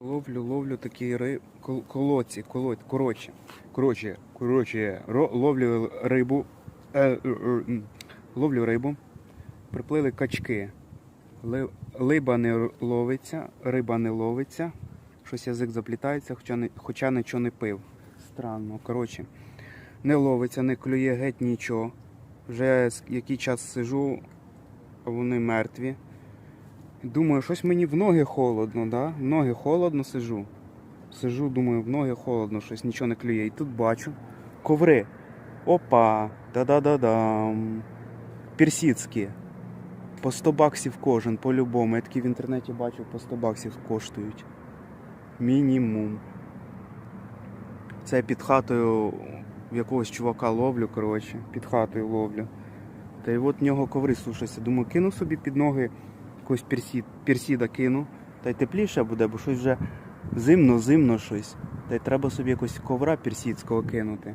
Ловлю, ловлю такі ри... кол- колодці, колодь, коротше, коротше, коротше, ро... ловлю рибу, е, е, е, ловлю рибу, приплили качки, Ли... либа не ловиться, риба не ловиться, щось язик заплітається, хоча, не... хоча нічого не пив. Странно, коротше, не ловиться, не клює геть нічого. Вже який час сижу, вони мертві. Думаю, щось мені в ноги холодно, да? В ноги холодно сижу. Сижу, думаю, в ноги холодно, щось нічого не клює. І тут бачу коври. Опа! Да-да-да-дам. Персидські. По 100 баксів кожен, по-любому. Я такі в інтернеті бачив, по 100 баксів коштують. Мінімум. Це під хатою якогось чувака ловлю, коротше. Під хатою ловлю. Та й от в нього коври сушаться. Думаю, кину собі під ноги якогось персід, персіда кину. Та й тепліше буде, бо щось вже зимно, зимно щось. Та й треба собі якось ковра персідського кинути.